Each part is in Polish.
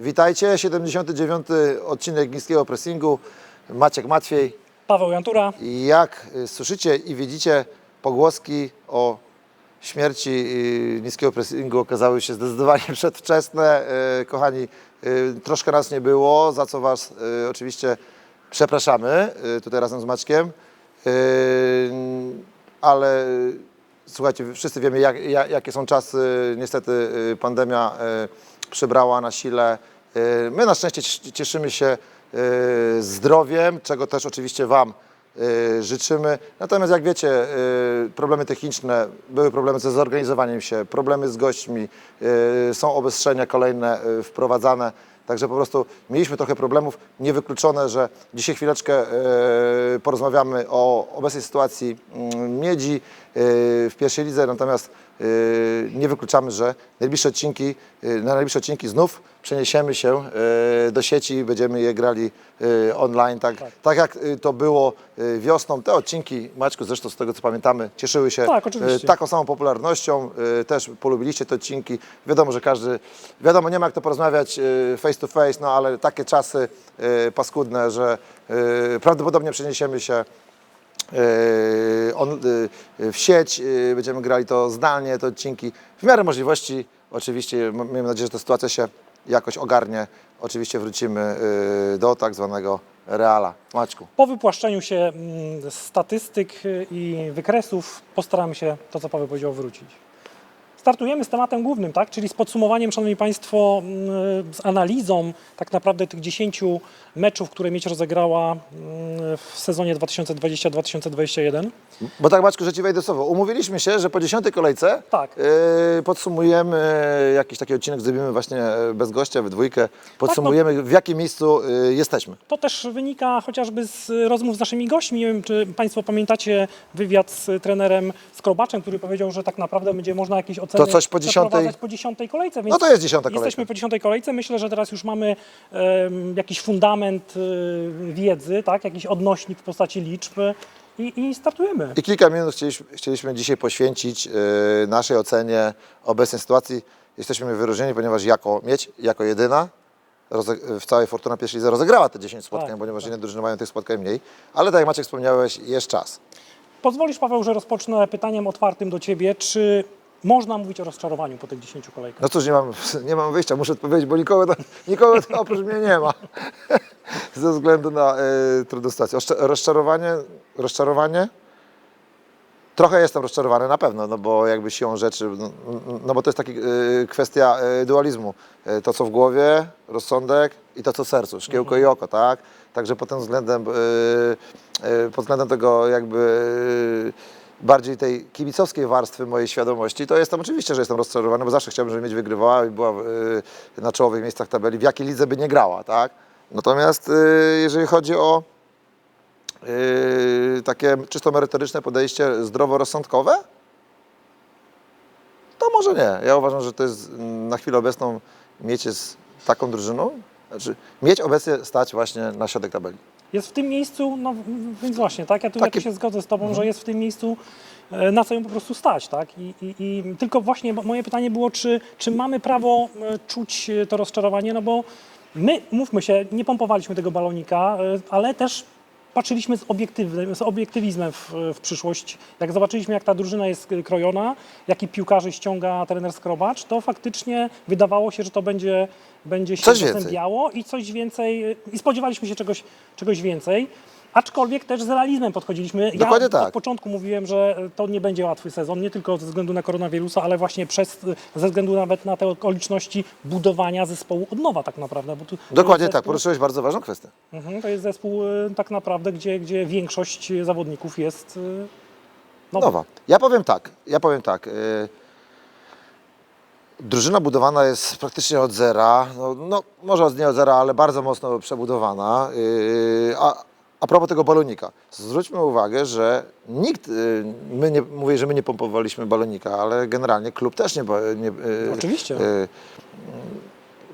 Witajcie, 79. odcinek niskiego pressingu. Maciek Matwiej. Paweł Jantura. Jak y, słyszycie i widzicie, pogłoski o śmierci y, niskiego pressingu okazały się zdecydowanie przedwczesne. Y, Kochani, troszkę nas nie było, za co Was oczywiście przepraszamy tutaj razem z Maćkiem. Ale słuchajcie, wszyscy wiemy, jak, jak, jakie są czasy. Niestety pandemia przybrała na sile. Y, My na szczęście cies- cieszymy się y, zdrowiem, czego też oczywiście Wam y, życzymy. Natomiast jak wiecie, problemy techniczne, były problemy ze zorganizowaniem się, problemy z gośćmi, są obostrzenia kolejne wprowadzane. Także po prostu mieliśmy trochę problemów. Niewykluczone, że dzisiaj chwileczkę e, porozmawiamy o obecnej sytuacji mm, Miedzi e, w pierwszej lidze, natomiast e, nie wykluczamy, że najbliższe odcinki, e, na najbliższe odcinki znów przeniesiemy się e, do sieci i będziemy je grali online, tak, tak. jak e, to było wiosną. Te odcinki, Maćku, zresztą z tego co pamiętamy, cieszyły się Tak, taką samą popularnością, y, też polubiliście te odcinki. Wiadomo, że każdy, wiadomo, nie ma jak to porozmawiać y, face to face, no ale takie czasy y, paskudne, że y, prawdopodobnie przeniesiemy się y, on, y, w sieć, y, będziemy grali to zdalnie, te odcinki. W miarę możliwości, oczywiście, miejmy nadzieję, że ta sytuacja się jakoś ogarnie. Oczywiście wrócimy do tak zwanego reala. Maćku. Po wypłaszczeniu się mm, statystyk i wykresów postaramy się to, co Paweł powiedział, wrócić. Startujemy z tematem głównym, tak? czyli z podsumowaniem, Szanowni Państwo, mm, z analizą tak naprawdę tych 10 meczów, które Miedź rozegrała mm, w sezonie 2020-2021. Bo tak, Maćku, że Ci wejdę słowo. Umówiliśmy się, że po dziesiątej kolejce Tak. yy, podsumujemy jakiś taki odcinek, zrobimy właśnie e, bez gościa, we dwójkę. Podsumujemy, w jakim miejscu y, jesteśmy. To też wynika chociażby z rozmów z naszymi gośćmi. Nie wiem, czy Państwo pamiętacie wywiad z trenerem Skrobaczem, który powiedział, że tak naprawdę będzie można jakieś To coś po dziesiątej- po dziesiątej kolejce. Więc No to jest dziesiąta kolejka. Jesteśmy po dziesiątej kolejce. Myślę, że teraz już mamy em, jakiś fundament y, wiedzy, tak? jakiś odnośnik w postaci liczb i, i startujemy. I kilka minut chcieliśmy, chcieliśmy dzisiaj poświęcić y, naszej ocenie obecnej sytuacji. Jesteśmy wyróżnieni, ponieważ jako mieć, jako jedyna w całej Fortuna pierwszej lidze rozegrała te 10 spotkań, Tak, ponieważ inne drużyny mają tych spotkań mniej. Ale tak jak Maciek wspomniałeś, jest czas. Pozwolisz, Paweł, że rozpocznę pytaniem otwartym do Ciebie. Czy można mówić o rozczarowaniu po tych 10 kolejkach? No cóż, nie mam, nie mam wyjścia, muszę odpowiedzieć, bo nikogo, to- nikogo to oprócz mnie nie ma. Ze względu na y, trudną sytuację. Rozczarowanie, rozczarowanie? Trochę jestem rozczarowany na pewno, no bo jakby siłą rzeczy, no, no bo to jest taka y, kwestia y, dualizmu. Y, to, co w głowie, rozsądek i to, co w sercu, szkiełko i oko, tak? Także pod tym względem, y, y, pod względem tego jakby y, bardziej tej kibicowskiej warstwy mojej świadomości, to jestem oczywiście, że jestem rozczarowany, bo zawsze chciałbym, żeby mieć wygrywała i była y, na czołowych miejscach tabeli, w jakiej lidze by nie grała, tak? Natomiast y, jeżeli chodzi o Yy, takie czysto merytoryczne podejście zdroworozsądkowe? To może nie. Ja uważam, że to jest mm, na chwilę obecną mieć z taką drużyną, znaczy mieć obecnie stać właśnie na środek tabeli. Jest w tym miejscu, no więc właśnie, tak? Ja tu, Takie- się zgodzę z Tobą, że jest w tym miejscu, e, na co ją po prostu stać, tak? I, i, i tylko właśnie moje pytanie było, czy, czy mamy prawo e, czuć e, to rozczarowanie, no bo my, mówmy się, nie pompowaliśmy tego balonika, ale też patrzyliśmy z, z obiektywizmem w, w przyszłość. Jak zobaczyliśmy, jak ta drużyna jest e, krojona, jaki piłkarzy ściąga trener Skrobacz, to faktycznie wydawało się, że to będzie, będzie się Coś i coś więcej, i spodziewaliśmy się czegoś, czegoś więcej. Aczkolwiek też z realizmem podchodziliśmy. Dokładnie ja tak. od początku mówiłem, że to nie będzie łatwy sezon, nie tylko ze względu na koronawirusa, ale właśnie przez, ze względu nawet na te okoliczności budowania zespołu od nowa tak naprawdę. Tu, Dokładnie jest tak, zespół, poruszyłeś bardzo ważną kwestię. mhm, To jest zespół y, tak naprawdę, gdzie, gdzie większość zawodników jest nowa. Nowa. Ja powiem tak, ja powiem tak. Drużyna budowana jest praktycznie od zera. No, no może nie od zera, ale bardzo mocno przebudowana. A, a propos tego balonika. Zwróćmy uwagę, że nikt, yy, my nie, mówię, że my nie pompowaliśmy balonika, ale generalnie klub też nie... ba- nie yy, Oczywiście.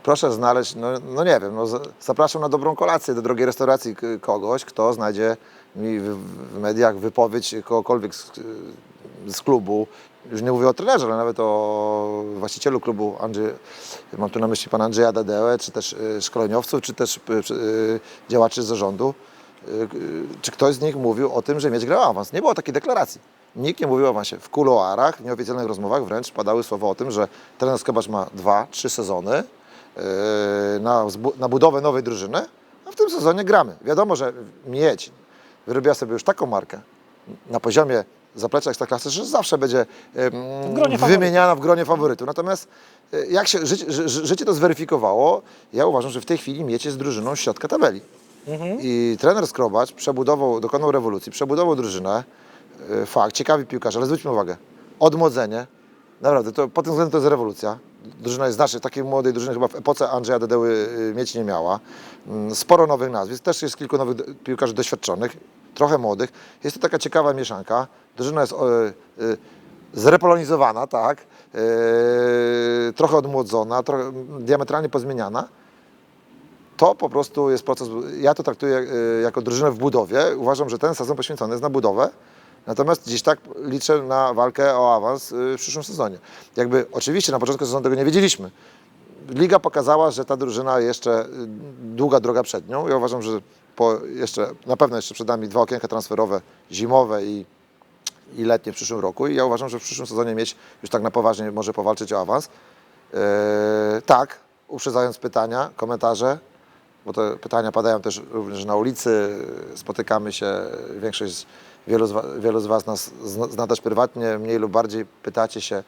proszę znaleźć, no, no nie wiem, no, za- zapraszam na dobrą kolację do drogiej restauracji kogoś, kto znajdzie mi w, w mediach wypowiedź kogokolwiek z, z klubu, już nie mówię o trenerze, ale nawet o właścicielu klubu, Andrzej, mam tu na myśli pana Andrzeja Dadełę, czy też y, szkoleniowców, czy też y, y, działaczy z zarządu, y, y, czy ktoś z nich mówił o tym, że mieć grał awans. Nie było takiej deklaracji. Nikt nie mówił o awansie. W kuluarach, w nieoficjalnych rozmowach wręcz padały słowa o tym, że trener Skobacz ma dwa, trzy sezony yy, na, na budowę nowej drużyny, a w tym sezonie gramy. Wiadomo, że Miedź wyrobiła sobie już taką markę na poziomie zaplecza Ekstraklasy, że zawsze będzie W faworytów. wymieniana w gronie faworytu. Natomiast e, jak się życie, ży, ży- życie to zweryfikowało, ja uważam, że w tej chwili Miedź jest drużyną środka tabeli. I trener Skrobacz przebudował, dokonał rewolucji, przebudował drużynę. E, Fakt, ciekawi piłkarze, ale zwróćmy uwagę, odmłodzenie, naprawdę, to pod tym względem to jest rewolucja. Drużyna jest znacznie, takiej młodej drużyny chyba w epoce Andrzeja Dedeły y, mieć nie miała. Mm, Sporo nowych nazwisk, też jest kilku nowych piłkarzy doświadczonych, trochę młodych. Jest to taka ciekawa mieszanka. Drużyna jest e, e, zrepolonizowana, tak, e, trochę odmłodzona, trochę diametralnie pozmieniana to po prostu jest proces. Ja to traktuję y, jako drużynę w budowie. Uważam, że ten sezon poświęcony jest na budowę. Natomiast gdzieś tak liczę na walkę o awans y, w przyszłym sezonie. Jakby oczywiście na początku sezonu tego nie wiedzieliśmy. Liga pokazała, że ta drużyna jeszcze y, długa droga przed nią. Ja uważam, że po jeszcze, na pewno jeszcze przed nami dwa okienka transferowe, zimowe i, i letnie w przyszłym roku. I ja uważam, że w przyszłym sezonie mieć już tak na poważnie może powalczyć o awans. Yy, tak, uprzedzając pytania, komentarze, bo te pytania padają też również na ulicy, spotykamy się, większość, wielu z, wa- wielu z Was nas zna, też prywatnie, mniej lub bardziej pytacie się,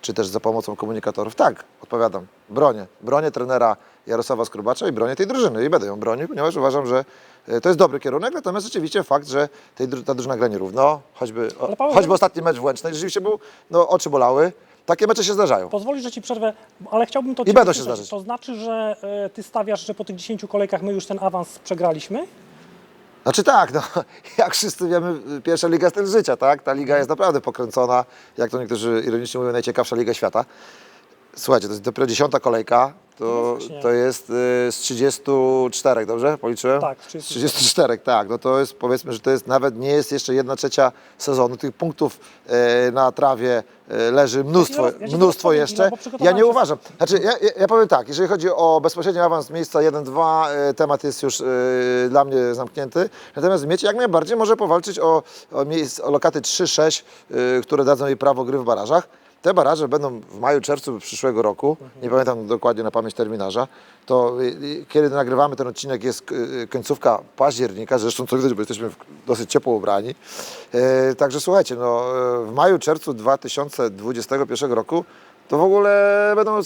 czy też za pomocą komunikatorów. Tak, odpowiadam, bronię. Bronię trenera Jarosława Skrubacza i bronię tej drużyny i będę ją bronił, ponieważ uważam, że e, to jest dobry kierunek, natomiast rzeczywiście fakt, że tej, ta drużyna gra nierówno, choćby, choćby ostatni mecz w Łęcznej, rzeczywiście był, no oczy bolały, takie mecze się zdarzają. Pozwolisz, że ci przerwę, ale chciałbym to I będą się zdarzyć. To znaczy, że e, ty stawiasz, że po tych 10 kolejkach my już ten awans przegraliśmy? Znaczy tak, no, jak wszyscy wiemy, pierwsza liga styl życia, tak? Ta liga jest naprawdę pokręcona, jak to niektórzy ironicznie mówią, najciekawsza liga świata. Słuchajcie, to jest dopiero dziesiąta kolejka, to, No to jest y, z 34, dobrze? Policzyłem? Tak, z 34. 34, tak. No to jest, powiedzmy, że to jest nawet nie jest jeszcze jedna trzecia sezonu. Tych punktów e, na trawie e, leży mnóstwo, Ja mnóstwo powiem, jeszcze. Bo Ja przygotowałem nie się- uważam. Znaczy, ja, ja, ja powiem tak, jeżeli chodzi o bezpośredni awans miejsca 1-2, e, temat jest już dla mnie zamknięty. Natomiast Mieć jak najbardziej może powalczyć o, o, miejsc, o lokaty 3-6, e, które dadzą jej prawo gry w barażach. Te baraże będą w maju, czerwcu przyszłego roku. Nie pamiętam dokładnie na pamięć terminarza. To y, y, kiedy nagrywamy ten odcinek jest y, końcówka października, zresztą co widać, bo jesteśmy dosyć ciepło ubrani. E, także słuchajcie, no, e, w maju, czerwcu 2021 roku to w ogóle będą, y,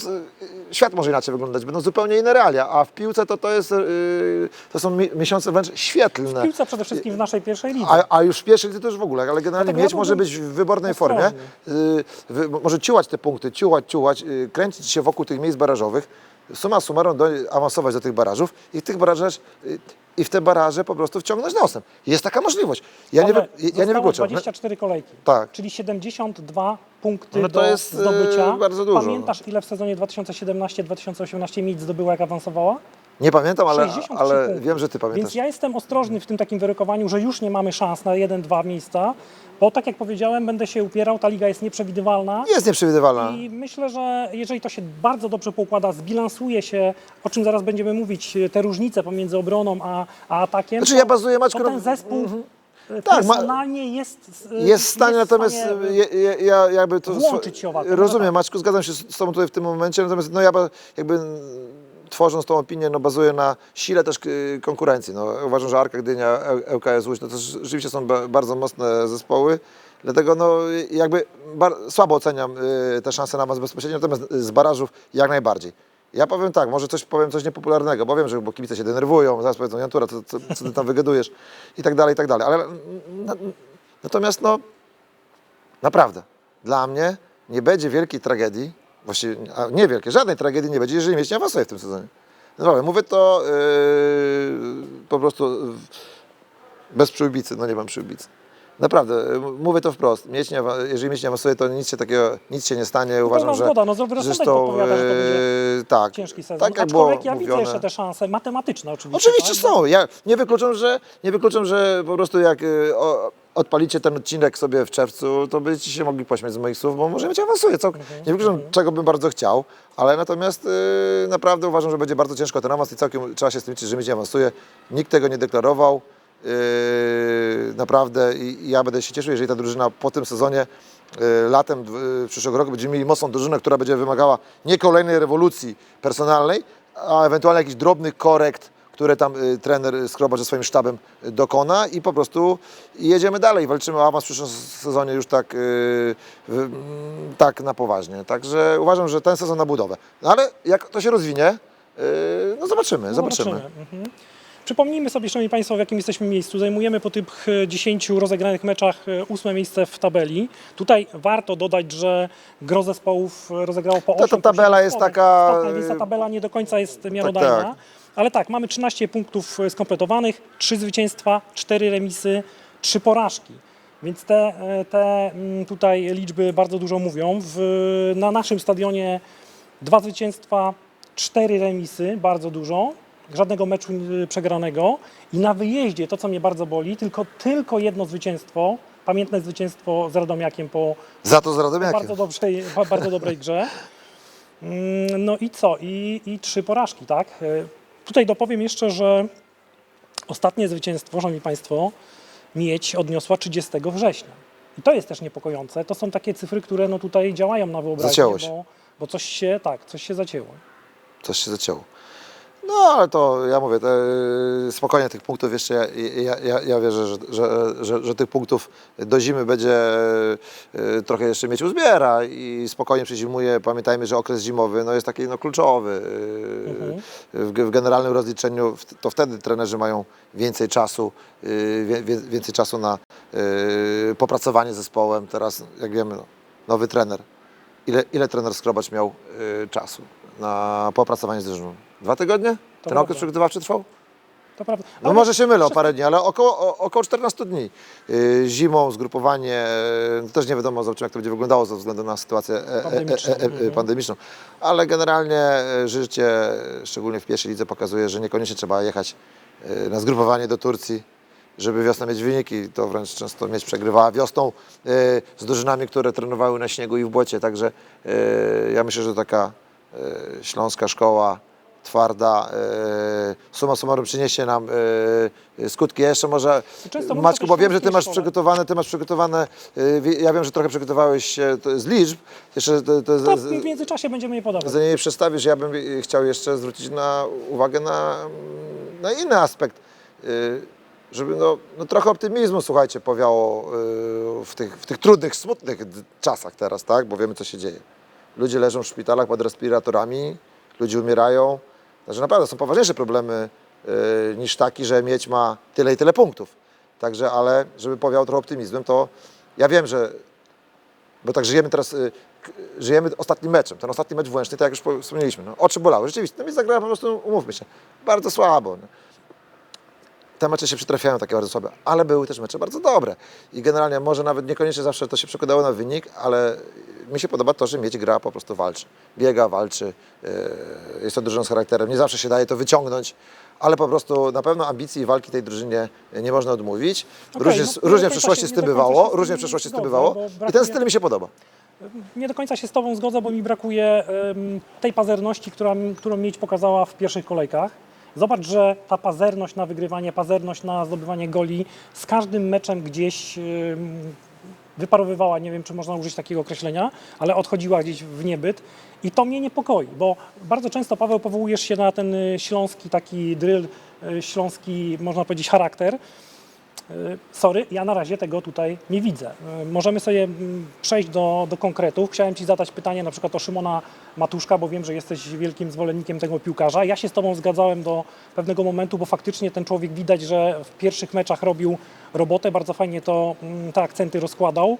świat może inaczej wyglądać, będą zupełnie inne realia, a w piłce to, to, jest, y, to są mi, miesiące wręcz świetlne. Piłce przede wszystkim w naszej pierwszej lidze. A, a już w pierwszej lidze to już w ogóle, ale generalnie Dlatego ja mieć może być w wybornej formie, ostrożny. y, wy, może ciułać te punkty, ciułać, ciułać, kręcić się wokół tych miejsc barażowych, suma summarum do, awansować do tych barażów i w tych barażach y, i w te baraże po prostu wciągnąć nosem. Jest taka możliwość. Ja nie, wy, Ale ja nie wykluczam. 24 kolejki. Tak. Czyli 72 punkty No to do jest, e, zdobycia. bardzo dużo. Pamiętasz, ile w sezonie 2017-2018 Miedź zdobyła, jak awansowała? Nie pamiętam, ale, 63 ale wiem, że ty pamiętasz. Więc ja jestem ostrożny w tym takim wyrokowaniu, że już nie mamy szans na 1-2 miejsca, bo tak jak powiedziałem, będę się upierał, ta liga jest nieprzewidywalna. Jest nieprzewidywalna. I myślę, że jeżeli to się bardzo dobrze poukłada, zbilansuje się, o czym zaraz będziemy mówić, te różnice pomiędzy obroną a, a atakiem, Znaczy to, ja bazuję, Maćku, to na- ten zespół e, Tak, ma- personalnie jest, e, jest w stanie, natomiast stanie, ja, ja, ja jakby to... włączyć się owację, no Rozumiem, tak. Maćku, zgadzam się z z Tobą tutaj w tym momencie, natomiast no ja ba- jakby mm, tworząc tą opinię, no bazuję na sile też y, konkurencji. No, uważam, że Arka Gdynia, ŁKS Łódź, no to rzeczywiście są ba- bardzo mocne zespoły, dlatego no jakby słabo oceniam y, te szanse na awans bezpośrednio, natomiast z barażów jak najbardziej. Ja powiem tak, może coś powiem coś niepopularnego, bo wiem, że bo kibice się denerwują, zaraz powiedzą, Jantura, co, co, co ty tam wygadujesz i tak dalej, i tak dalej, ale na, natomiast no Naprawdę. Dla mnie nie będzie wielkiej tragedii, właściwie nie wielkiej, żadnej tragedii nie będzie, jeżeli mieć nie awansuje w tym sezonie. Naprawdę, mówię to yy, po prostu yy, bez przyłbicy, no nie mam przyłbicy. Naprawdę, yy, mówię to wprost. Mieć nie, awa- jeżeli mieć nie awansuje, to nic się takiego, nic się nie stanie. Uważam, pełna że zgoda, no że to będzie yy, tak, ciężki sezon. tak było Aczkolwiek ja widzę mówione. jeszcze te szanse matematyczne oczywiście. Oczywiście tak? są. Ja nie wykluczam, że, nie wykluczam, że po prostu jak y, o, odpalicie ten odcinek sobie w czerwcu, to będziecie się mogli pośmiać z moich słów, bo może być awansuje. Co, nie wykluczam, czego bym bardzo chciał, ale natomiast yy, naprawdę uważam, że będzie bardzo ciężko ten awans i całkiem trzeba się z tym liczyć, że mi nie awansuje. Nikt tego nie deklarował. Yy, naprawdę i i ja będę się cieszył, jeżeli ta drużyna po tym sezonie yy, latem yy, przyszłego roku będziemy mieli mocną drużynę, która będzie wymagała nie kolejnej rewolucji personalnej, a ewentualnie jakichś drobnych korekt, które tam y, trener Skrobacz ze swoim sztabem y, dokona i po prostu jedziemy dalej. Walczymy o awans w przyszłym sezonie już tak, y, tak na poważnie. Także uważam, że ten sezon na budowę. No ale jak to się rozwinie, no zobaczymy, No, zobaczymy. Mhm. Przypomnijmy sobie, Szanowni Państwo, w jakim jesteśmy miejscu. Zajmujemy po tych e, 10 rozegranych meczach ósme miejsce w tabeli. Tutaj warto dodać, że gro zespołów rozegrało po Ta- ta 8 tabela jest taka, spotkań, Więc ta tabela nie do końca jest miarodajna. tak. Ale tak, mamy 13 punktów e, skompletowanych, 3 zwycięstwa, 4 remisy, 3 porażki. Więc te, e, te mm, tutaj liczby bardzo dużo mówią. W, na naszym stadionie dwa zwycięstwa, cztery remisy, bardzo dużo. Żadnego meczu y, przegranego. I na wyjeździe, to co mnie bardzo boli, tylko, tylko jedno zwycięstwo, pamiętne zwycięstwo z Radomiakiem po Za to z Radomiakiem. bardzo, dobrej, ba- bardzo dobrej grze. Mm, No i co? I, I trzy porażki, tak? Tutaj dopowiem jeszcze, że ostatnie zwycięstwo, szanowni Państwo, Miedź odniosła 30 września. I to jest też niepokojące. To są takie cyfry, które no tutaj działają na wyobraźnię, Zacięło się. Bo, bo coś się, tak, coś się zacięło. Coś się zacięło. No ale to ja mówię, te, spokojnie tych punktów jeszcze ja, ja, ja, wierzę, że, że, że, że tych punktów do zimy będzie e, trochę jeszcze mieć uzbiera i spokojnie przezimuje. Pamiętajmy, że okres zimowy no, jest taki no, kluczowy. e, Mhm. W, w generalnym rozliczeniu to wtedy trenerzy mają więcej czasu, więcej czasu na popracowanie z zespołem. Teraz, jak wiemy, no, nowy trener. Ile, ile trener Skrobacz miał czasu na popracowanie z drużyną? Dwa tygodnie? Ten prawda. okres przygotowawczy trwał? To prawda. No może się mylę o parę dni, ale około, o, około 14 dni. Yy, zimą, zgrupowanie, yy, też nie wiadomo, zobaczymy jak to będzie wyglądało ze względu na sytuację e, e, Pandemiczną. e, e, e, pandemiczną. Ale generalnie e, życie, e, szczególnie w pierwszej lidze, pokazuje, że niekoniecznie trzeba jechać e, na zgrupowanie do Turcji, żeby wiosną mieć wyniki. To wręcz często mieć przegrywała wiosną e, z drużynami, które trenowały na śniegu i w błocie. Także e, ja myślę, że taka e, śląska szkoła twarda, e, summa summarum przyniesie nam e, skutki. Ja jeszcze może, tej bo wiem, że ty masz przygotowane, ty masz przygotowane, e, ja wiem, że trochę przygotowałeś się z liczb, jeszcze to, to, To w międzyczasie będziemy je podawać. za nie przedstawisz, ja bym e, chciał jeszcze zwrócić na uwagę na, na inny aspekt, e, żeby no, no trochę optymizmu, słuchajcie, powiało e, w tych, w tych trudnych, smutnych czasach teraz, tak, bo wiemy, co się dzieje. Ludzie leżą w szpitalach pod respiratorami, ludzie umierają, także naprawdę są poważniejsze problemy e, niż taki, że mieć ma tyle i tyle punktów. Także, ale żeby powiało trochę optymizmem, to ja wiem, że bo tak żyjemy teraz, y, żyjemy ostatnim meczem. Ten ostatni mecz w Łęcznej, tak jak już po- wspomnieliśmy, no, oczy bolały. Rzeczywiście, no mi zagrała po prostu, umówmy się, bardzo słabo. No. Te mecze się przytrafiają takie bardzo słabe, ale były też mecze bardzo dobre. I generalnie może nawet niekoniecznie zawsze to się przekładało na wynik, ale mi się podoba to, że mieć gra po prostu walczy. Biega, walczy, yy, jest to drużyna z charakterem. Nie zawsze się daje to wyciągnąć, ale po prostu na pewno ambicji i walki tej drużynie nie można odmówić. Okej, różnie no, różnie w przeszłości z tym bywało, różnie w przeszłości z tym bywało i ten styl mi się podoba. Nie do końca się z Tobą zgodzę, bo mi brakuje em, tej pazerności, która, którą Miedź pokazała w pierwszych kolejkach. Zobacz, że ta pazerność na wygrywanie, pazerność na zdobywanie goli z każdym meczem gdzieś wyparowywała, nie wiem czy można użyć takiego określenia, ale odchodziła gdzieś w niebyt i to mnie niepokoi, bo bardzo często Paweł powołujesz się na ten y, śląski taki drill, y, śląski można powiedzieć charakter. Y, Sorry, ja na razie tego tutaj nie widzę. Y, Możemy sobie mm, przejść do, do konkretów. Chciałem Ci zadać pytanie na przykład o Szymona Matuszka, bo wiem, że jesteś wielkim zwolennikiem tego piłkarza. Ja się z Tobą zgadzałem do pewnego momentu, bo faktycznie ten człowiek widać, że w pierwszych meczach robił robotę, bardzo fajnie to, mm, te akcenty rozkładał.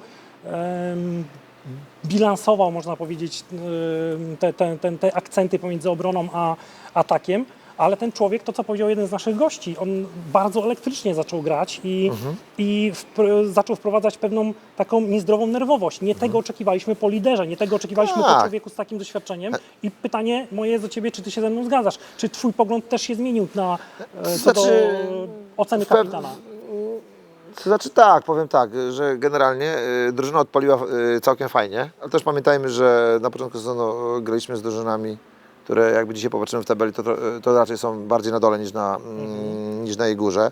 Bilansował, można powiedzieć, em, te, te, te, te akcenty pomiędzy obroną a atakiem. Ale ten człowiek, to co powiedział jeden z naszych gości, on bardzo elektrycznie zaczął grać i, i wpr- zaczął wprowadzać pewną taką niezdrową nerwowość. Nie tego oczekiwaliśmy po liderze, nie tego oczekiwaliśmy po Tak. człowieku z takim doświadczeniem. I pytanie moje do Ciebie, czy Ty się ze mną zgadzasz? Czy Twój pogląd też się zmienił na, e, Znaczy, do oceny kapitana? To znaczy tak, powiem tak, że generalnie y, drużyna odpaliła y, całkiem fajnie, ale też pamiętajmy, że na początku sezonu y, graliśmy z drużynami, które jakby dzisiaj popatrzymy w tabeli, to, tro- to raczej są bardziej na dole niż na, mm, niż na jej górze.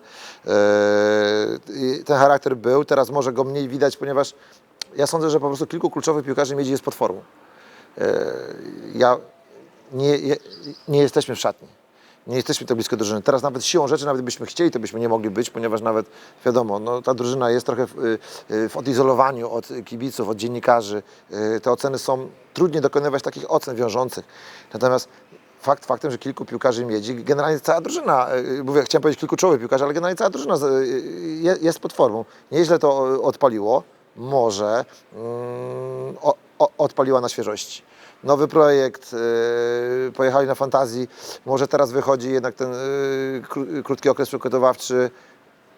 I ten charakter był, teraz może go mniej widać, ponieważ ja sądzę, że po prostu kilku kluczowych piłkarzy Miedzi jest pod formą. Y, Ja nie, nie jesteśmy w szatni. Nie jesteśmy tak blisko drużyny. Teraz nawet siłą rzeczy, nawet byśmy chcieli, to byśmy nie mogli być, ponieważ nawet wiadomo, no, ta drużyna jest trochę w, y, y, w odizolowaniu od kibiców, od dziennikarzy. Y, Te oceny są, trudniej dokonywać takich ocen wiążących. Natomiast fakt faktem, że kilku piłkarzy miedzi, generalnie cała drużyna, mówię, chciałem powiedzieć kilku czołowych piłkarzy, ale generalnie cała drużyna jest pod formą. Nieźle to odpaliło, może mm, odpaliła na świeżości. Nowy projekt, y, pojechali na fantazji, może teraz wychodzi jednak ten kró- krótki okres przygotowawczy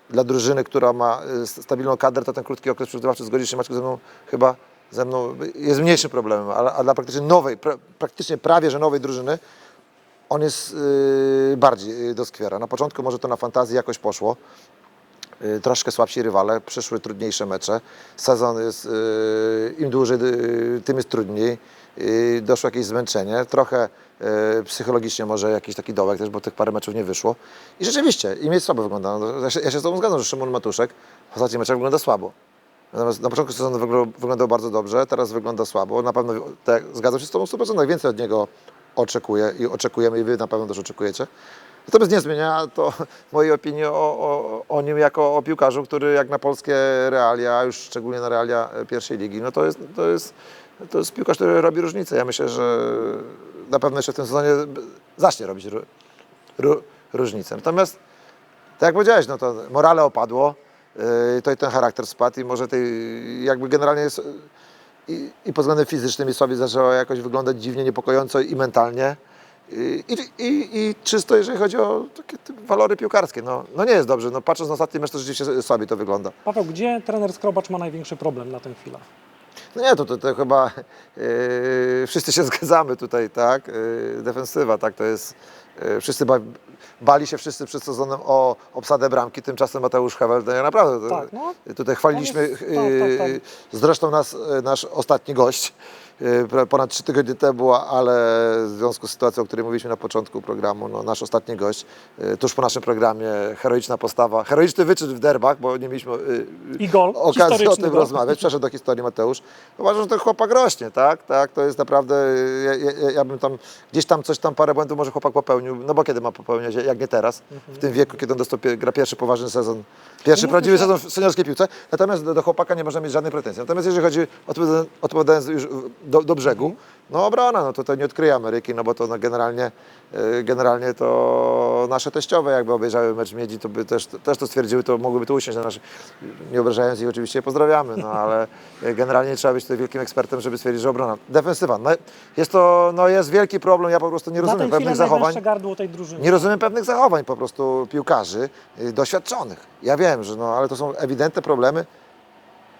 dla drużyny, która ma y, stabilną kadrę, to ten krótki okres przygotowawczy, zgodzisz się Maćku ze mną, chyba ze mną jest mniejszym problemem, ale, a dla praktycznie nowej, pra, praktycznie prawie że nowej drużyny, on jest y, bardziej doskwiera. Na początku może to na fantazji jakoś poszło, y, troszkę słabsi rywale, przyszły trudniejsze mecze. Sezon jest, y, im dłużej, y, tym jest trudniej. Doszło jakieś zmęczenie, trochę y, psychologicznie może jakiś taki dołek też, bo tych parę meczów nie wyszło. I rzeczywiście, im jest słabo wygląda. No, Ja się, z Tobą zgadzam, że Szymon Matuszek w ostatnich meczach wygląda słabo. Natomiast na początku sezonu wyglądał, bardzo dobrze, teraz wygląda słabo. Na pewno zgadzam się z Tobą w 100%, więcej od niego oczekuję i oczekujemy i Wy na pewno też oczekujecie. Natomiast nie zmienia to mojej opinii o, o, o nim jako o piłkarzu, który jak na polskie realia, już szczególnie na realia pierwszej ligi, no to jest, to jest, to jest piłkarz, który robi różnicę. Ja myślę, że na pewno jeszcze w tym sezonie zacznie robić ró, ró, różnicę. Natomiast tak jak powiedziałeś, no to morale opadło, yy, to i ten charakter spadł i może tej, jakby generalnie jest, i, i pod względem fizycznym Wisławie zaczęło jakoś wyglądać dziwnie, niepokojąco i mentalnie. I, i, i, I czysto, jeżeli chodzi o takie walory piłkarskie. No, no nie jest dobrze. No, patrząc na ostatni mecz, to rzeczywiście słabiej to wygląda. Paweł, gdzie trener Skrobacz ma największy problem na tę chwilę? No nie, to, to, to chyba yy, wszyscy się zgadzamy tutaj, tak? Yy, defensywa, tak? To jest. Yy, wszyscy ba, bali się wszyscy przed sezonem o obsadę bramki, tymczasem Mateusz Hewel, no naprawdę. Tak, no. Tutaj chwaliliśmy jest- tak, yy, tak, tak. zresztą nas, yy, nasz ostatni gość. Pra- Ponad trzy tygodnie temu, ale w związku z sytuacją, o której mówiliśmy na początku programu, no, nasz ostatni gość, yy, tuż po naszym programie, heroiczna postawa, heroiczny wyczyn w derbach, bo nie mieliśmy yy, I gol, okazji o tym gol. rozmawiać. Przeszedł do historii Mateusz. Uważam, że ten chłopak rośnie, tak? tak? To jest naprawdę, ja, ja, ja bym tam, gdzieś tam coś tam, parę błędów może chłopak popełnił, no bo kiedy ma popełniać, jak nie teraz, w tym wieku, kiedy on dostał, gra pierwszy poważny sezon, pierwszy Umówmy prawdziwy sezon w seniorskiej piłce, natomiast do, do chłopaka nie można mieć żadnej pretensji. Natomiast jeżeli chodzi, odpowiadając już do, do brzegu, no obrona, no to, to nie odkryje Ameryki, no bo to no, generalnie, e, generalnie to nasze teściowe jakby obejrzały mecz Miedzi, to by też, też to stwierdziły, to mogłyby to usiąść na nasze, nie obrażając ich oczywiście pozdrawiamy, no ale e, generalnie nie trzeba być tutaj wielkim ekspertem, żeby stwierdzić, że obrona. Defensywa, no, jest to, no jest wielki problem, ja po prostu nie rozumiem pewnych zachowań. gardło tej drużyny. Nie rozumiem pewnych zachowań po prostu piłkarzy y, doświadczonych. Ja wiem, że no, ale to są ewidentne problemy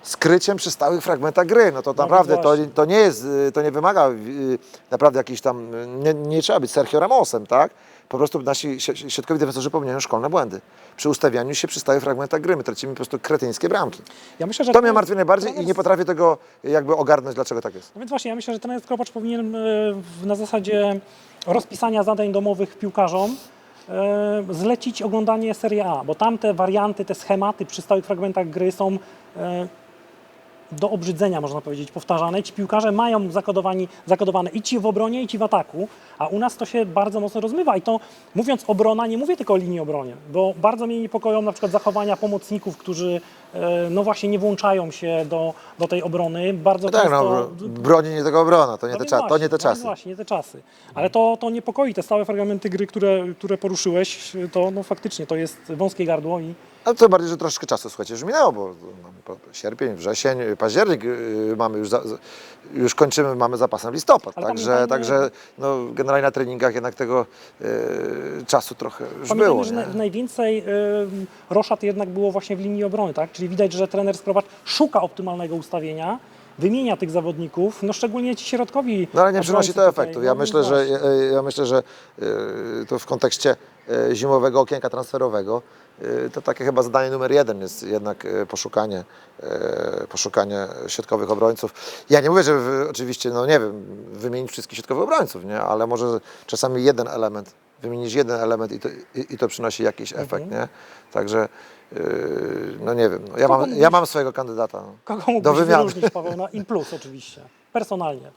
z kryciem przy stałych fragmentach gry. No to No naprawdę to, właśnie. to nie jest, y, to nie wymaga y, naprawdę jakiś tam, y, nie, nie trzeba być Sergio Ramosem, tak? Po prostu nasi si- środkowi defensorzy popełniają szkolne błędy. Przy ustawianiu się przy stałych fragmentach gry. My tracimy po prostu kretyńskie bramki. Ja myślę, że To mnie martwi najbardziej i trener- nie potrafię tego jakby ogarnąć, dlaczego tak jest. No więc właśnie, ja myślę, że trener Skrobacz powinien na zasadzie rozpisania zadań domowych piłkarzom zlecić oglądanie Serie A, bo tam te warianty, te schematy przy stałych fragmentach gry są do obrzydzenia, można powiedzieć, powtarzane. Ci piłkarze mają zakodowani, zakodowane i ci w obronie, i ci w ataku, a u nas to się bardzo mocno rozmywa. I to mówiąc obrona, nie mówię tylko o linii obronie, bo bardzo mnie niepokoją na przykład zachowania pomocników, którzy e, no właśnie nie włączają się do, do tej obrony. Bardzo No tak, często... no, broni nie tego obrona, to nie, No te, cza, to właśnie, nie te no czasy. Właśnie, nie te czasy. Ale to, to niepokoi, te stałe fragmenty gry, które, które poruszyłeś, to no faktycznie to jest wąskie gardło i Ale to bardziej, że troszkę czasu, słuchajcie, już minęło, bo po- sierpień, wrzesień, październik yy, mamy już, za, już kończymy, mamy zapasem listopad, Ale także, pamiętajmy- także no, generalnie na treningach jednak tego yy, czasu trochę już było. że na, najwięcej y, roszad jednak było właśnie w linii obrony, tak? Czyli widać, że trener Skrowacz szuka optymalnego ustawienia, wymienia tych zawodników, no szczególnie ci środkowi. No ale nie przynosi to efektów. no Ja więc myślę, że, ja, ja myślę, że yy, to w kontekście e, zimowego okienka transferowego, to takie chyba zadanie numer jeden jest jednak e, poszukanie, e, poszukanie środkowych obrońców. Ja nie mówię, że wy, oczywiście, no nie wiem, wymienić wszystkich środkowych obrońców, nie? ale może czasami jeden element, wymienisz jeden element i to, i, i to przynosi jakiś efekt, nie? Także, no nie wiem, no, ja, mam, ja mam swojego kandydata. no. Kogo Do mógłbyś wymiany. wyróżnić, Paweł, na in plus oczywiście, personalnie.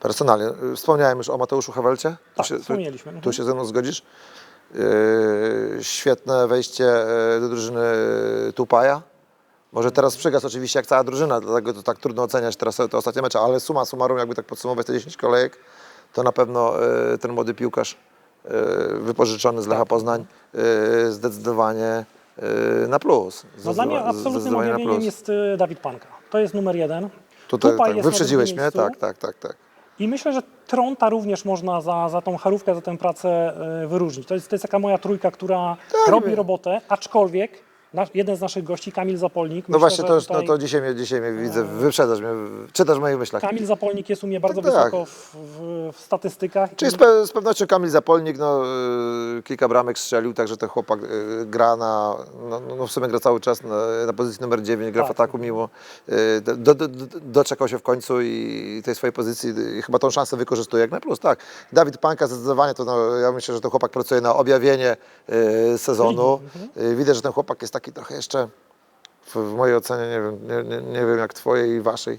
Personalnie. Y, Wspomniałem już o Mateuszu Hawelcie. Tu Tak, się, tu, wspomnieliśmy. tu Mhm. się ze mną zgodzisz? Yy, świetne wejście yy, do drużyny Tupaja. Może teraz przygasł oczywiście jak cała drużyna, dlatego to tak trudno oceniać teraz te ostatnie mecze, ale suma summarum, jakby tak podsumować te 10 kolejek, to na pewno yy, ten młody piłkarz yy, wypożyczony z Lecha Tak. Poznań yy, zdecydowanie yy, na plus. No dla mnie absolutnym objawieniem jest y, Dawid Panka. To jest numer jeden. Tutaj Tupaj tak, wyprzedziłeś mnie, tak, tak, tak, tak. I myślę, że Tronta również można za, za tą charówkę, za tę pracę e, wyróżnić. To jest, to jest taka moja trójka, która Tak, robi robotę, aczkolwiek nasz, jeden z naszych gości, Kamil Zapolnik. No myślę, właśnie, to, już, tutaj no to dzisiaj mnie, dzisiaj mnie widzę, wyprzedzasz mnie, czytasz w moich myślach. Kamil Zapolnik jest u mnie bardzo Tak, tak. wysoko w, w, w statystykach. Czyli z, pe, z pewnością Kamil Zapolnik, no, y, kilka bramek strzelił, także ten chłopak y, gra na, no, no w sumie gra cały czas na, na pozycji numer 9, gra w Tak. ataku mimo, y, do, do, do, doczekał się w końcu i tej swojej pozycji i chyba tą szansę wykorzystuje jak na plus, tak. Dawid Panka zdecydowanie, to no, ja myślę, że ten chłopak pracuje na objawienie sezonu. Y, widać, że ten chłopak jest taki trochę jeszcze, w, w mojej ocenie, nie wiem, nie, nie, nie wiem jak twojej i waszej,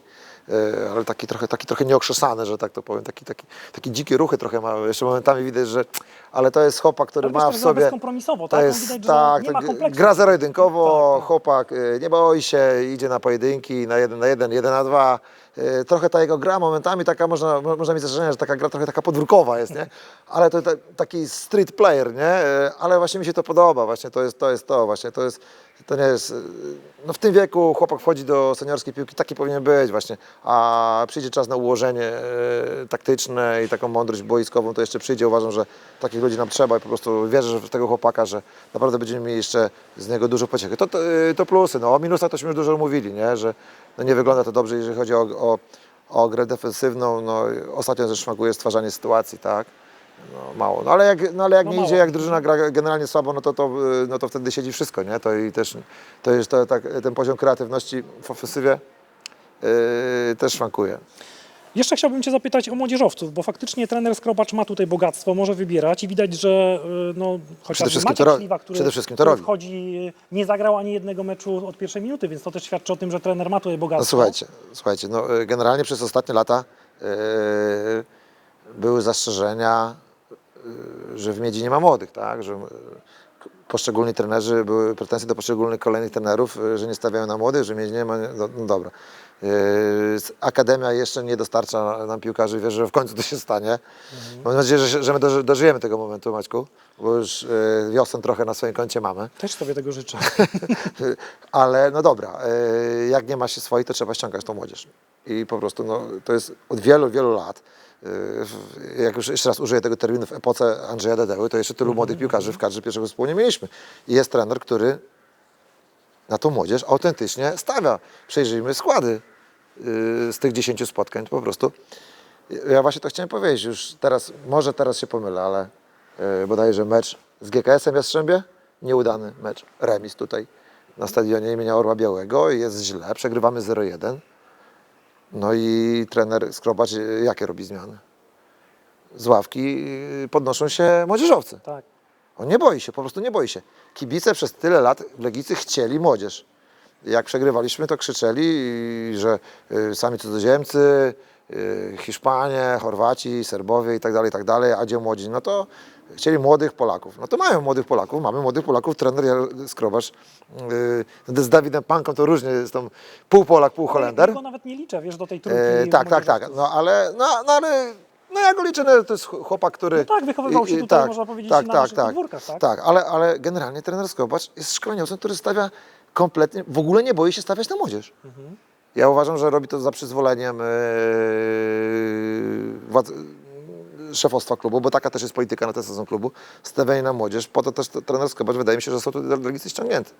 e, ale taki trochę, taki trochę nieokrzesany, że tak to powiem, taki, taki, taki dzikie ruchy trochę ma, jeszcze momentami widać, że, ale to jest chłopak, który ma tak w gra sobie, bezkompromisowo, to tak? On jest, widać, że tak, nie ma to kompleksu. gra zero-jedynkowo, Tak, tak. chłopak e, nie boi się, idzie na pojedynki, na jeden na jeden, jeden na dwa, E, trochę ta jego gra momentami taka, można, mo- można mieć wrażenie, że taka gra trochę taka podwórkowa jest, nie? Ale to ta, taki street player, nie? E, Ale właśnie mi się to podoba, właśnie to jest to, jest to właśnie, to jest, to nie jest, no w tym wieku chłopak wchodzi do seniorskiej piłki, taki powinien być właśnie, a przyjdzie czas na ułożenie taktyczne i taką mądrość boiskową, to jeszcze przyjdzie, uważam, że takich ludzi nam trzeba i po prostu wierzę w tego chłopaka, że naprawdę będziemy mieli jeszcze z niego dużo pociechy. To, to, e, to plusy, no o minusach tośmy już dużo mówili, nie? Że no nie wygląda to dobrze, jeżeli chodzi o, o, o grę defensywną, no ostatnio też szmakuje stwarzanie sytuacji, tak? No mało, no ale jak, no, ale jak No nie mało. idzie, jak drużyna gra generalnie słabo, no to, to, y, no to wtedy siedzi wszystko, nie? To i też, to jest to, tak, ten poziom kreatywności w ofensywie yy, też szwankuje. Jeszcze chciałbym Cię zapytać o młodzieżowców, bo faktycznie trener Skrobacz ma tutaj bogactwo, może wybierać i widać, że y, no, chociażby wszystkim Maciek Śliwa, który, przede wszystkim to który robi. wchodzi, y, nie zagrał ani jednego meczu od pierwszej minuty, więc to też świadczy o tym, że trener ma tutaj No bogactwo. słuchajcie, słuchajcie, no y, generalnie przez ostatnie lata yy, były zastrzeżenia, yy, że w Miedzi nie ma młodych, tak? Że yy, poszczególni trenerzy, były pretensje do poszczególnych kolejnych trenerów, że nie stawiają na młodych, że Miedzi nie ma, no, no dobra. Yy, Akademia jeszcze nie dostarcza nam piłkarzy, wierzę, że w końcu to się stanie. Mam nadzieję, że, że my doży- dożyjemy tego momentu, Maćku, bo już yy, wiosnę trochę na swoim koncie mamy. Też sobie tego życzę. Ale no dobra, y, jak nie ma się swoich, to trzeba ściągać tą młodzież. I po prostu no, to jest od wielu, wielu lat. Jak już jeszcze raz użyję tego terminu w epoce Andrzeja Dedeły, to jeszcze tylu młodych piłkarzy w kadrze pierwszego zespołu nie mieliśmy. I jest trener, który na tą młodzież autentycznie stawia. Przejrzyjmy składy z tych 10 spotkań po prostu. Ja właśnie to chciałem powiedzieć już teraz, może teraz się pomylę, ale yy, bodajże mecz z GKS-em Jastrzębie, nieudany mecz, remis tutaj na stadionie imienia Orła Białego i jest źle, przegrywamy 0-1. No i trener Skrobacz y, jakie robi zmiany? Z ławki y, podnoszą się młodzieżowcy. tak. On nie boi się, po prostu nie boi się. Kibice przez tyle lat w Legicy chcieli młodzież. Jak przegrywaliśmy, to krzyczeli, że y, sami cudzoziemcy, y, Hiszpanie, Chorwaci, Serbowie i tak dalej, i tak dalej, a gdzie młodzi? No to chcieli młodych Polaków. No to mają młodych Polaków, mamy młodych Polaków, trener Skrobacz. y, Z Dawidem Panką to różnie, jest tam pół Polak, pół Holender. Ja nawet nie liczę, wiesz, do tej trójki. E, tak, tak, tak. No ale, no, no ale no ja go liczę, no, to jest chłopak, który... No tak, wychowywał się i- tutaj, można powiedzieć, na naszych podwórkach, tak? Tak, ale, ale generalnie trener Skobacz jest szkoleniowcem, który stawia kompletnie, w ogóle nie boi się stawiać na młodzież. Mhm. Ja uważam, że robi to za przyzwoleniem yy, władz, szefostwa klubu, bo taka też jest polityka na ten sezon klubu, stawianie na młodzież. Po to też trener Skobacz wydaje mi się, że są tu do Legicy ściągnięty.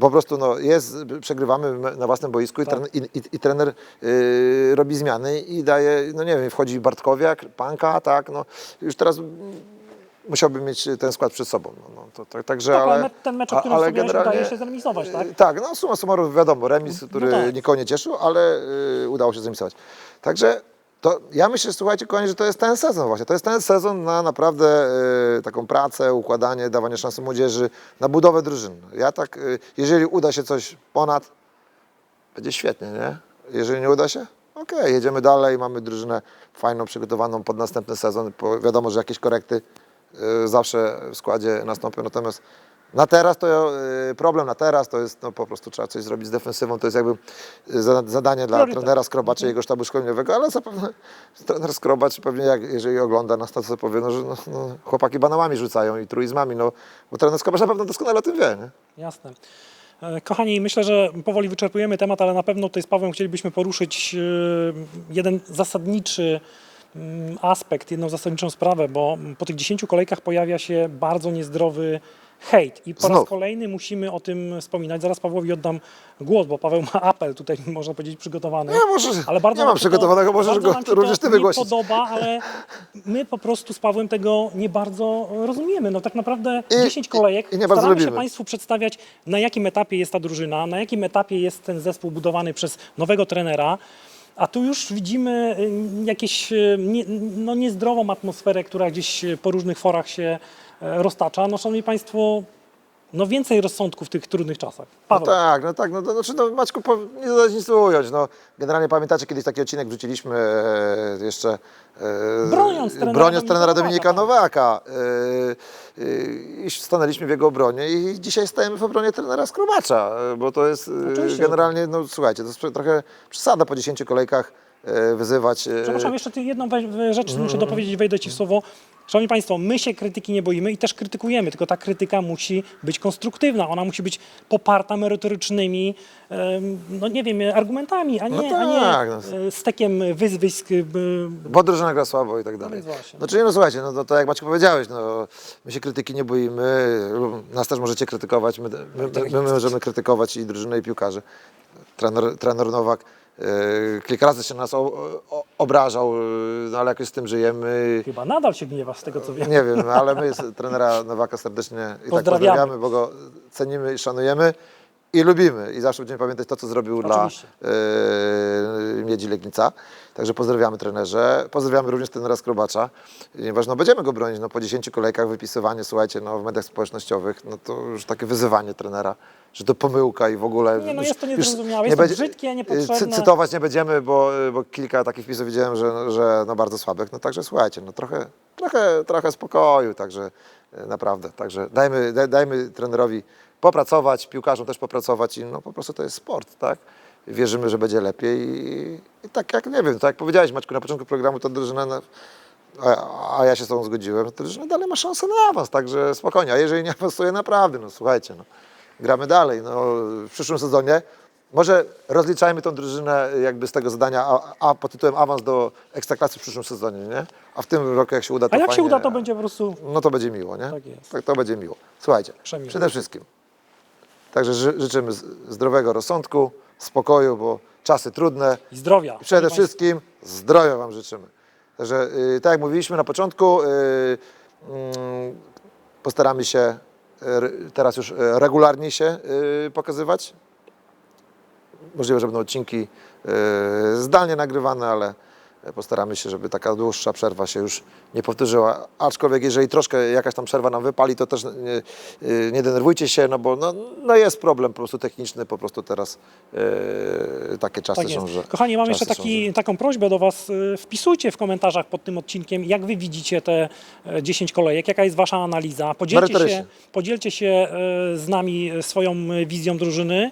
Po prostu no, jest, przegrywamy na własnym boisku i, Tak. trener, i, i, i trener yy, robi zmiany i daje, no nie wiem, wchodzi Bartkowiak, Panka, tak, no już teraz musiałby mieć ten skład przed sobą. No, no, to, tak, także, Tak, ale ten mecz, o a- którym ale generalnie- udaje się zremisować, tak? Y, Tak, no suma summarum wiadomo, remis, który tak. nikogo nie cieszył, ale y, udało się zremisować. Także to ja myślę, słuchajcie, kochani, że to jest ten sezon właśnie. To jest ten sezon na naprawdę y, taką pracę, układanie, dawanie szansy młodzieży, na budowę drużyny. Ja tak, y, jeżeli uda się coś ponad, będzie świetnie, nie? Jeżeli nie uda się, okej, jedziemy dalej, mamy drużynę fajną, przygotowaną pod następny sezon. Po, wiadomo, że jakieś korekty y, zawsze w składzie nastąpią, natomiast na teraz to y, problem na teraz to jest no, po prostu trzeba coś zrobić z defensywą, to jest jakby y, za- zadanie dla Priorytet. trenera Skrobacza i jego sztabu szkoleniowego, ale zapewne trener Skrobacz pewnie jak, jeżeli ogląda nas, to sobie powie, no, że no, no, chłopaki banałami rzucają i truizmami, no, bo trener Skrobacz na pewno doskonale o tym wie, nie? Jasne. E, Kochani, myślę, że powoli wyczerpujemy temat, ale na pewno tutaj z Pawłem chcielibyśmy poruszyć jeden zasadniczy aspekt, jedną zasadniczą sprawę, bo po tych 10 kolejkach pojawia się bardzo niezdrowy hejt i po raz Znów. kolejny musimy o tym wspominać. Zaraz Pawłowi oddam głos, bo Paweł ma apel tutaj, można powiedzieć, przygotowany. Nie, możesz, Ale bardzo nie nam mam się to- przygotowanego, możesz bardzo go nam się również ty to wygłosić. nie podoba, ale my po prostu z Pawłem tego nie bardzo rozumiemy. No tak naprawdę I- 10 kolejek, i nie bardzo staramy się lubimy. Państwu przedstawiać, na jakim etapie jest ta drużyna, na jakim etapie jest ten zespół budowany przez nowego trenera. A tu już widzimy y, jakieś y, nie, no, niezdrową atmosferę, która gdzieś y, po różnych forach się roztacza. No, szanowni Państwo, no więcej rozsądku w tych trudnych czasach. No Paweł, tak, no tak, no to znaczy, no Maćku, po- nie dodać nic ująć, no. Generalnie pamiętacie, kiedyś taki odcinek wrzuciliśmy e, jeszcze... E, Broniąc trenera broniąc trenera Dominika Dominika Nowaka. E, e, I stanęliśmy w jego obronie i dzisiaj stajemy w obronie trenera Skrobacza, e, bo to jest e, Oczywiście. generalnie, no słuchajcie, to jest trochę przesada po 10 kolejkach e, wyzywać... Przepraszam, jeszcze ty jedną rzecz Mhm. muszę dopowiedzieć, wejdę Ci w słowo. Szanowni Państwo, my się krytyki nie boimy i też krytykujemy, tylko ta krytyka musi być konstruktywna, ona musi być poparta merytorycznymi, em, no nie wiem, argumentami, a nie, No a nie tak, no. e, stekiem wyzwisk. e, Bo drużyna gra słabo i tak dalej. więc właśnie. No czyli no słuchajcie, no to, to jak Maciek powiedziałeś, no my się krytyki nie boimy, lub nas też możecie krytykować, my, my, my, my możemy krytykować i drużynę i piłkarzy. Trener, trener Nowak kilka razy się nas obrażał, e, no ale jakoś z tym żyjemy. Chyba nadal się gniewa z tego, co wiem. Nie wiem, no, ale my trenera Nowaka serdecznie i tak pozdrawiamy, bo go cenimy i szanujemy i lubimy. I zawsze będziemy pamiętać to, co zrobił dla Oczywiście. e, Miedzi Legnica. Także pozdrawiamy trenerze. Pozdrawiamy również trenera Skrobacza. Ponieważ no, będziemy go bronić. No, po 10 kolejkach wypisywanie, słuchajcie, no, w mediach społecznościowych, no to już takie wyzywanie trenera, że to pomyłka i w ogóle... Nie, no już- jest to niezrozumiałe, jest to brzydkie, niepotrzebne. cy- Cytować nie będziemy, bo, bo kilka takich wpisów widziałem, że, że no, bardzo słabych. No także słuchajcie, no trochę, trochę, trochę spokoju, także e, naprawdę. Także dajmy, daj, dajmy trenerowi popracować, piłkarzom też popracować i no po prostu to jest sport, tak? Wierzymy, że będzie lepiej i, i tak jak, nie wiem, tak jak powiedziałeś Maćku na początku programu, to drużyna, na, a, a ja się z tobą zgodziłem, to drużyna dalej ma szansę na awans, także spokojnie, a jeżeli nie awansuje naprawdę, no słuchajcie, no, gramy dalej, no w przyszłym sezonie może rozliczajmy tą drużynę jakby z tego zadania, a, a pod tytułem awans do Ekstraklasy w przyszłym sezonie, nie? A w tym roku jak się uda, to A jak się fajnie, uda, to będzie po prostu No to będzie miło, nie? Tak jest. Tak, to będzie miło. Słuchajcie, Przemiło. przede wszystkim, także ży, życzymy zdrowego rozsądku, spokoju, bo czasy trudne, i zdrowia. i przede wszystkim zdrowia Wam życzymy. Także y, tak jak mówiliśmy na początku, y, mm, postaramy się teraz już y, regularnie się y, pokazywać. Możliwe, że będą odcinki y, zdalnie nagrywane, ale postaramy się, żeby taka dłuższa przerwa się już nie powtórzyła. Aczkolwiek jeżeli troszkę jakaś tam przerwa nam wypali, to też nie, y, nie denerwujcie się, no bo no, no jest problem po prostu techniczny, po prostu teraz y, takie czasy Tak są, że... Kochani, mam jeszcze są, taki, że- taką prośbę do Was. Wpisujcie w komentarzach pod tym odcinkiem, jak Wy widzicie te e, 10 kolejek, jaka jest Wasza analiza. Podzielcie się, podzielcie się e, z nami e, swoją e, wizją drużyny.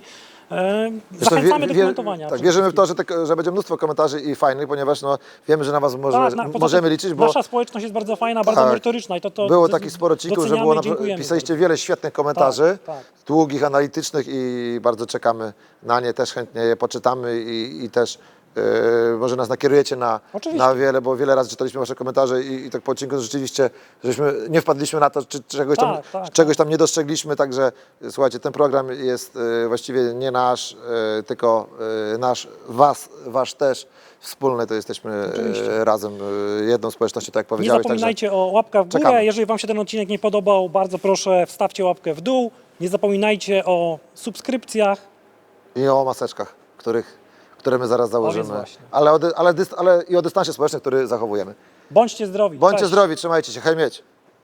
E, Zresztą Zachęcamy wie- do wie- komentowania. Tak, przede wierzymy w to, wszystkim. że, te, że będzie mnóstwo komentarzy i fajnych, ponieważ no, wiemy, że na Was może, Tak, na- poza możemy tym liczyć, bo Nasza społeczność jest bardzo fajna, bardzo Tak. merytoryczna i to, to było takich sporo odcinków, że doceniamy było i dziękujemy. pisaliście wiele świetnych komentarzy, Tak, tak. długich, analitycznych i bardzo czekamy na nie, też chętnie je poczytamy i, i też Yy, może nas nakierujecie na, Oczywiście. na wiele, bo wiele razy czytaliśmy Wasze komentarze i, i tak po odcinku rzeczywiście, żeśmy nie wpadliśmy na to, czy czegoś tam, Tak, tak, czegoś tam nie dostrzegliśmy, także słuchajcie, ten program jest y, właściwie nie nasz, y, tylko y, nasz, was, wasz też, wspólny, to jesteśmy Oczywiście. y, razem y, jedną społecznością, tak jak Nie powiedziałeś. zapominajcie o łapkach w górę. czekamy. Jeżeli Wam się ten odcinek nie podobał, bardzo proszę wstawcie łapkę w dół. Nie zapominajcie o subskrypcjach. I o maseczkach, których, które my zaraz założymy, właśnie. ale, o, dy- ale, dyst, ale i o dystansie społecznym, który zachowujemy. Bądźcie zdrowi. Bądźcie Cześć. zdrowi, trzymajcie się, hej mieć.